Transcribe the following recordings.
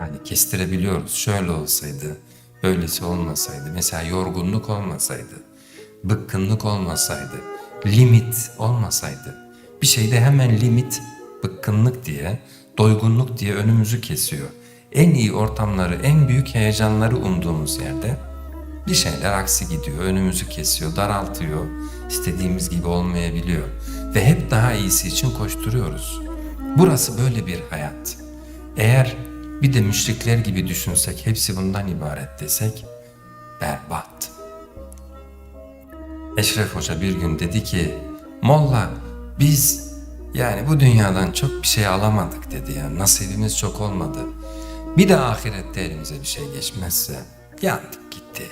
Yani kestirebiliyoruz. Şöyle olsaydı, böylesi olmasaydı, mesela yorgunluk olmasaydı, bıkkınlık olmasaydı, limit olmasaydı, bir şeyde hemen limit, bıkkınlık diye, doygunluk diye önümüzü kesiyor. En iyi ortamları, en büyük heyecanları umduğumuz yerde bir şeyler aksi gidiyor, önümüzü kesiyor, daraltıyor, istediğimiz gibi olmayabiliyor ve hep daha iyisi için koşturuyoruz. Burası böyle bir hayat. Eğer bir de müşrikler gibi düşünsek, hepsi bundan ibaret desek, berbat. Eşref Hoca bir gün dedi ki, Molla biz yani bu dünyadan çok bir şey alamadık dedi ya, nasibimiz çok olmadı. Bir de ahirette elimize bir şey geçmezse yandık gitti.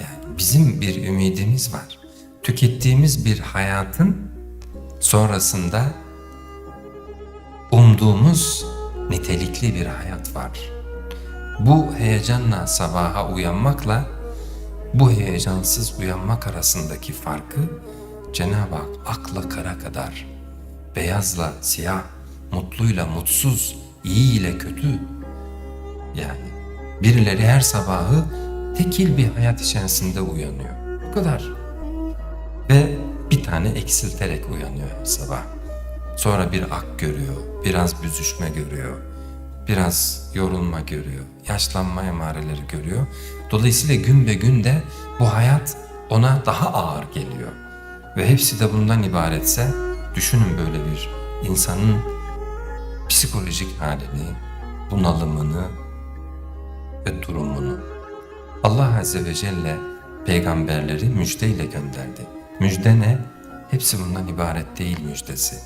Yani bizim bir ümidimiz var. Tükettiğimiz bir hayatın sonrasında umduğumuz nitelikli bir hayat var. Bu heyecanla sabaha uyanmakla bu heyecansız uyanmak arasındaki farkı Cenab-ı Hak akla kara kadar, beyazla siyah, mutluyla mutsuz, iyi ile kötü yani birileri her sabahı tekil bir hayat içerisinde uyanıyor. Bu kadar. Ve bir tane eksilterek uyanıyor sabah. Sonra bir ak görüyor, biraz büzüşme görüyor, biraz yorulma görüyor, yaşlanma emareleri görüyor. Dolayısıyla gün be gün de bu hayat ona daha ağır geliyor. Ve hepsi de bundan ibaretse düşünün böyle bir insanın psikolojik halini, bunalımını ve durumunu. Allah Azze ve Celle peygamberleri müjdeyle gönderdi. Müjde ne? Hepsi bundan ibaret değil müjdesi.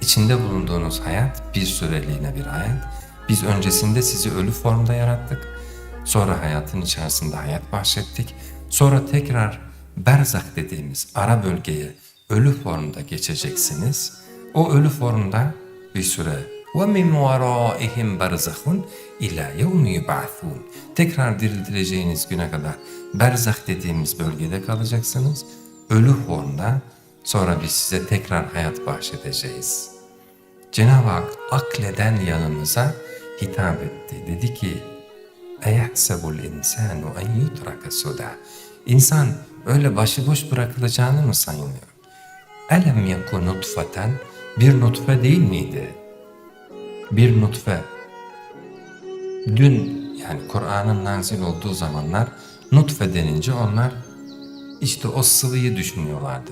İçinde bulunduğunuz hayat bir süreliğine bir hayat. Biz öncesinde sizi ölü formda yarattık. Sonra hayatın içerisinde hayat bahşettik. Sonra tekrar berzak dediğimiz ara bölgeye ölü formda geçeceksiniz. O ölü formda bir süre ve min veraihim berzahun ila yevmi yub'asun. Tekrar diriltileceğiniz güne kadar berzah dediğimiz bölgede kalacaksınız. Ölü formda sonra biz size tekrar hayat bahşedeceğiz. Cenab-ı Hak akleden yanımıza hitap etti. Dedi ki اَيَحْسَبُ الْاِنْسَانُ اَنْ يُتْرَكَ سُدَى İnsan öyle başıboş bırakılacağını mı sanıyor? Elem yakun nutfeten bir nutfe değil miydi? Bir nutfe. Dün yani Kur'an'ın nazil olduğu zamanlar nutfe denince onlar işte o sıvıyı düşünüyorlardı.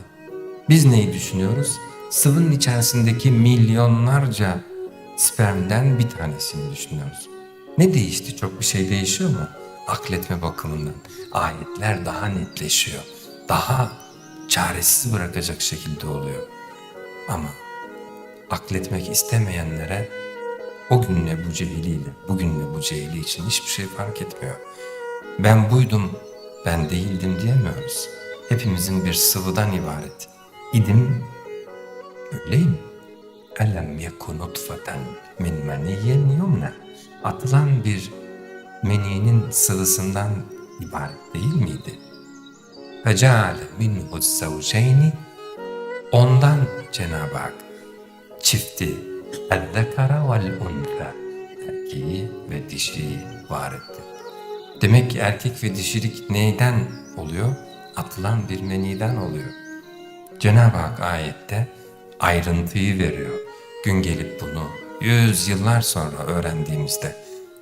Biz neyi düşünüyoruz? Sıvının içerisindeki milyonlarca spermden bir tanesini düşünüyoruz. Ne değişti? Çok bir şey değişiyor mu? Akletme bakımından. Ayetler daha netleşiyor. Daha çaresiz bırakacak şekilde oluyor. Ama akletmek istemeyenlere o günle bu cehiliyle, bugünle bu cehili için hiçbir şey fark etmiyor. Ben buydum, ben değildim diyemiyoruz. Hepimizin bir sıvıdan ibaret. İdim, öyleyim. Elem yeku nutfeten min meniyyen yumna. Atılan bir meninin sıvısından ibaret değil miydi? Feceale minhu zavceyni Ondan Cenab-ı Hak çifti el-zekara vel-unta erkeği ve dişiyi var etti. Demek ki erkek ve dişilik neyden oluyor? Atılan bir meniden oluyor. Cenab-ı Hak ayette ayrıntıyı veriyor. Gün gelip bunu yüz yıllar sonra öğrendiğimizde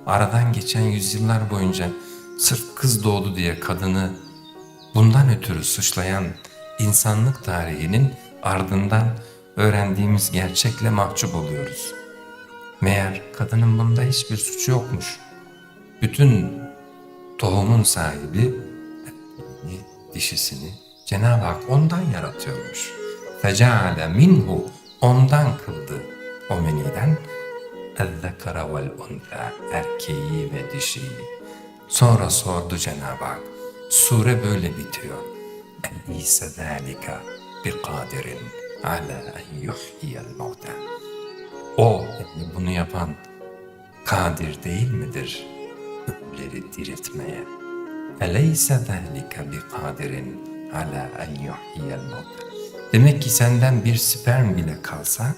aradan geçen yüzyıllar boyunca sırf kız doğdu diye kadını bundan ötürü suçlayan insanlık tarihinin ardından öğrendiğimiz gerçekle mahcup oluyoruz. Meğer kadının bunda hiçbir suçu yokmuş. Bütün tohumun sahibi dişisini Cenab-ı Hak ondan yaratıyormuş. Feceale minhu ondan kıldı o meniden unta erkeği ve dişiyi. Sonra sordu Cenab-ı Hak. Sure böyle bitiyor. Elise zâlika bi kadirin ala en yuhyiyel. O bunu yapan kadir değil midir? Ölüleri diriltmeye. Eleyse zâlika bi kadirin ala en yuhyiyel. Demek ki senden bir sperm bile kalsa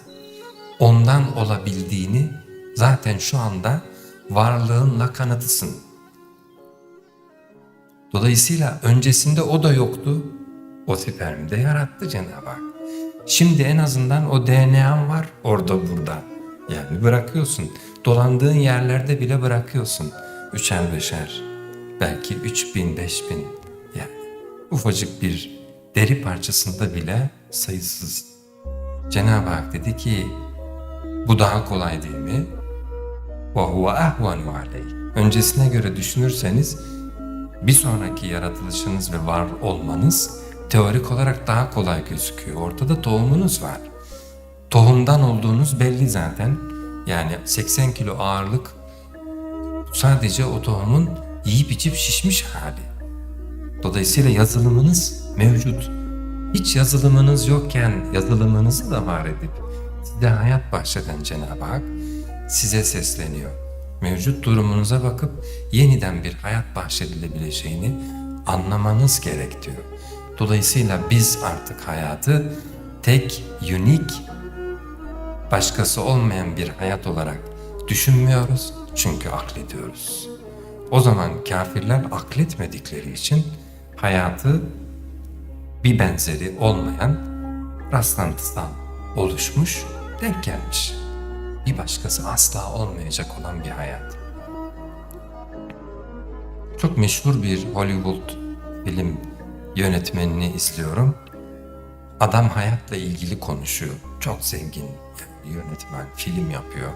ondan olabildiğini zaten şu anda varlığınla kanıtısın. Dolayısıyla öncesinde o da yoktu. O spermde yarattı Cenab-ı Hak. Şimdi en azından o DNA'n var orada burada. Yani bırakıyorsun. Dolandığın yerlerde bile bırakıyorsun. Üçer beşer. Belki üç bin, beş bin. Yani ufacık bir deri parçasında bile sayısız. Cenab-ı Hak dedi ki bu daha kolay değil mi? وَهُوَ اَهْوَنُ عَلَيْهِ Öncesine göre düşünürseniz bir sonraki yaratılışınız ve var olmanız teorik olarak daha kolay gözüküyor. Ortada tohumunuz var. Tohumdan olduğunuz belli zaten. Yani 80 kilo ağırlık sadece o tohumun yiyip içip şişmiş hali. Dolayısıyla yazılımınız mevcut. Hiç yazılımınız yokken yazılımınızı da var edip size hayat bahşeden Cenab-ı Hak size sesleniyor. Mevcut durumunuza bakıp yeniden bir hayat bahşedilebileceğini anlamanız gerek diyor. Dolayısıyla biz artık hayatı tek, unik, başkası olmayan bir hayat olarak düşünmüyoruz çünkü aklediyoruz. O zaman kafirler akletmedikleri için hayatı bir benzeri olmayan rastlantısal oluşmuş, denk gelmiş. Bir başkası asla olmayacak olan bir hayat. Çok meşhur bir Hollywood film yönetmenini izliyorum. Adam hayatla ilgili konuşuyor. Çok zengin yönetmen, film yapıyor.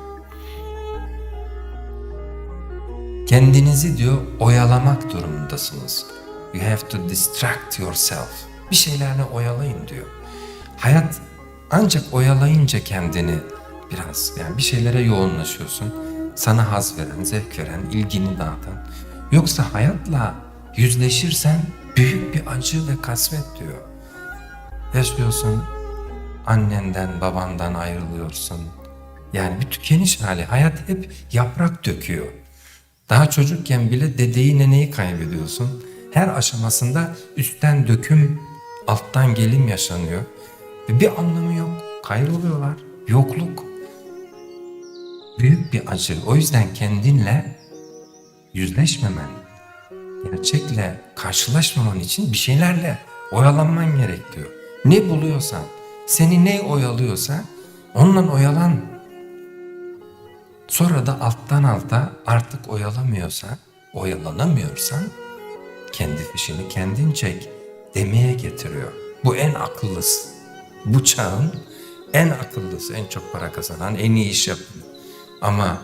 Kendinizi diyor oyalamak durumundasınız. You have to distract yourself. Bir şeylerle oyalayın diyor. Hayat ancak oyalayınca kendini biraz yani bir şeylere yoğunlaşıyorsun. Sana haz veren, zevk veren, ilgini dağıtan. Yoksa hayatla yüzleşirsen büyük bir acı ve kasvet diyor. Yaşıyorsun, annenden, babandan ayrılıyorsun. Yani bir tükeniş hali. Hayat hep yaprak döküyor. Daha çocukken bile dedeyi neneyi kaybediyorsun. Her aşamasında üstten döküm, alttan gelim yaşanıyor. Ve bir anlamı yok. Kayroluyorlar. Yokluk. Büyük bir acı. O yüzden kendinle yüzleşmemen, gerçekle karşılaşmaman için bir şeylerle oyalanman gerek diyor. Ne buluyorsan, seni ne oyalıyorsa onunla oyalan. Sonra da alttan alta artık oyalamıyorsa, oyalanamıyorsan kendi fişini kendin çek demeye getiriyor. Bu en akıllısı. Bu çağın en akıllısı, en çok para kazanan, en iyi iş yapan. Ama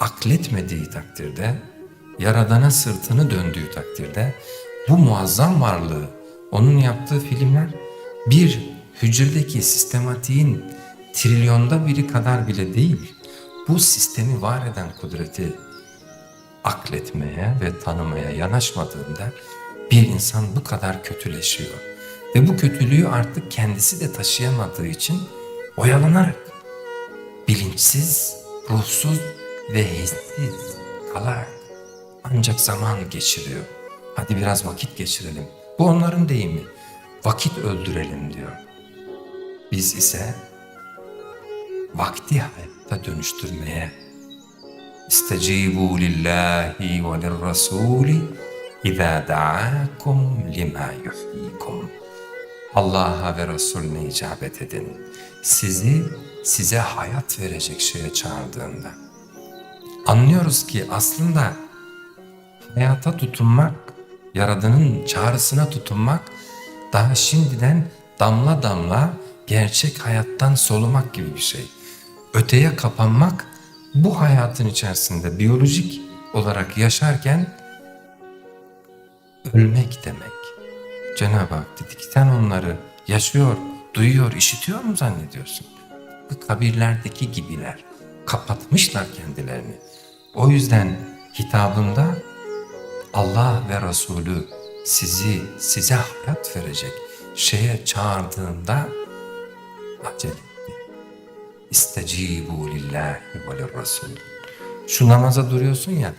akletmediği takdirde, Yaradan'a sırtını döndüğü takdirde bu muazzam varlığı, onun yaptığı filmler bir hücredeki sistematiğin trilyonda biri kadar bile değil. Bu sistemi var eden kudreti akletmeye ve tanımaya yanaşmadığında bir insan bu kadar kötüleşiyor. Ve bu kötülüğü artık kendisi de taşıyamadığı için oyalanarak bilinçsiz, ruhsuz ve hissiz kalarak ancak zaman geçiriyor. Hadi biraz vakit geçirelim. Bu onların deyimi. Vakit öldürelim diyor. Biz ise vakti hayata dönüştürmeye İstecibu lillahi ve lirrasuli İzâ da'akum lima yuhyikum. Allah'a ve Resulüne icabet edin. Sizi size hayat verecek şeye çağırdığında. Anlıyoruz ki aslında hayata tutunmak, Yaradan'ın çağrısına tutunmak daha şimdiden damla damla gerçek hayattan solumak gibi bir şey. Öteye kapanmak bu hayatın içerisinde biyolojik olarak yaşarken ölmek demek. Cenab-ı Hak dedi ki sen onları yaşıyor, duyuyor, işitiyor mu zannediyorsun? Bu kabirlerdeki gibiler. Kapatmışlar kendilerini. O yüzden hitabında Allah ve Resulü sizi size hayat verecek şeye çağırdığında acele. İstecibu lillahi ve lirrasul. Şu namaza duruyorsun ya,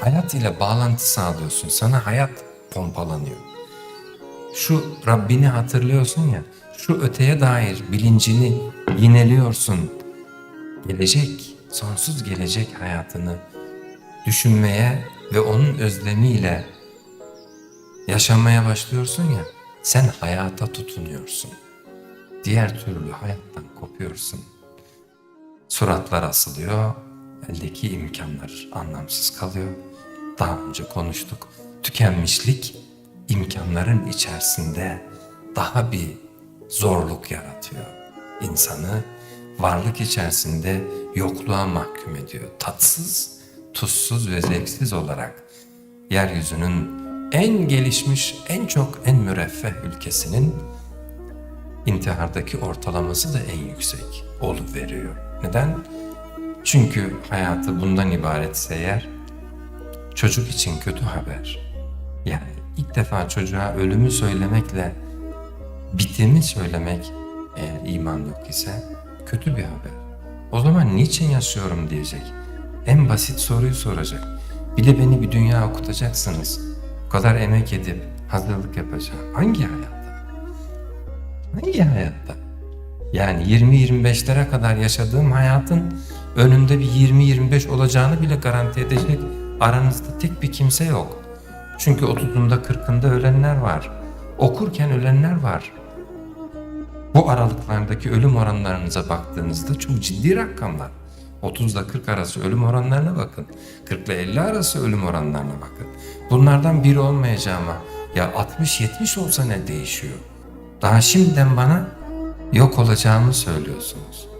hayat ile bağlantı sağlıyorsun. Sana hayat pompalanıyor. Şu Rabbini hatırlıyorsun ya, şu öteye dair bilincini yineliyorsun. Gelecek, sonsuz gelecek hayatını düşünmeye ve onun özlemiyle yaşamaya başlıyorsun ya, sen hayata tutunuyorsun. Diğer türlü hayattan kopuyorsun. Suratlar asılıyor, eldeki imkanlar anlamsız kalıyor. Daha önce konuştuk. Tükenmişlik imkanların içerisinde daha bir zorluk yaratıyor. İnsanı varlık içerisinde yokluğa mahkum ediyor. Tatsız, tuzsuz ve zevksiz olarak yeryüzünün en gelişmiş, en çok en müreffeh ülkesinin intihardaki ortalaması da en yüksek veriyor. Neden? Çünkü hayatı bundan ibaretse eğer çocuk için kötü haber. Yani ilk defa çocuğa ölümü söylemekle bitimi söylemek eğer iman yok ise kötü bir haber. O zaman niçin yaşıyorum diyecek. En basit soruyu soracak. Bir de beni bir dünya okutacaksınız. Bu kadar emek edip hazırlık yapacağım. Hangi hayatta? Hangi hayatta? Yani 20-25'lere kadar yaşadığım hayatın önünde bir 20-25 olacağını bile garanti edecek aranızda tek bir kimse yok. Çünkü 30'unda 40'ında ölenler var. Okurken ölenler var. Bu aralıklardaki ölüm oranlarınıza baktığınızda çok ciddi rakamlar. 30 ile 40 arası ölüm oranlarına bakın. 40 ile 50 arası ölüm oranlarına bakın. Bunlardan biri olmayacağıma ya 60-70 olsa ne değişiyor? Daha şimdiden bana yok olacağımı söylüyorsunuz.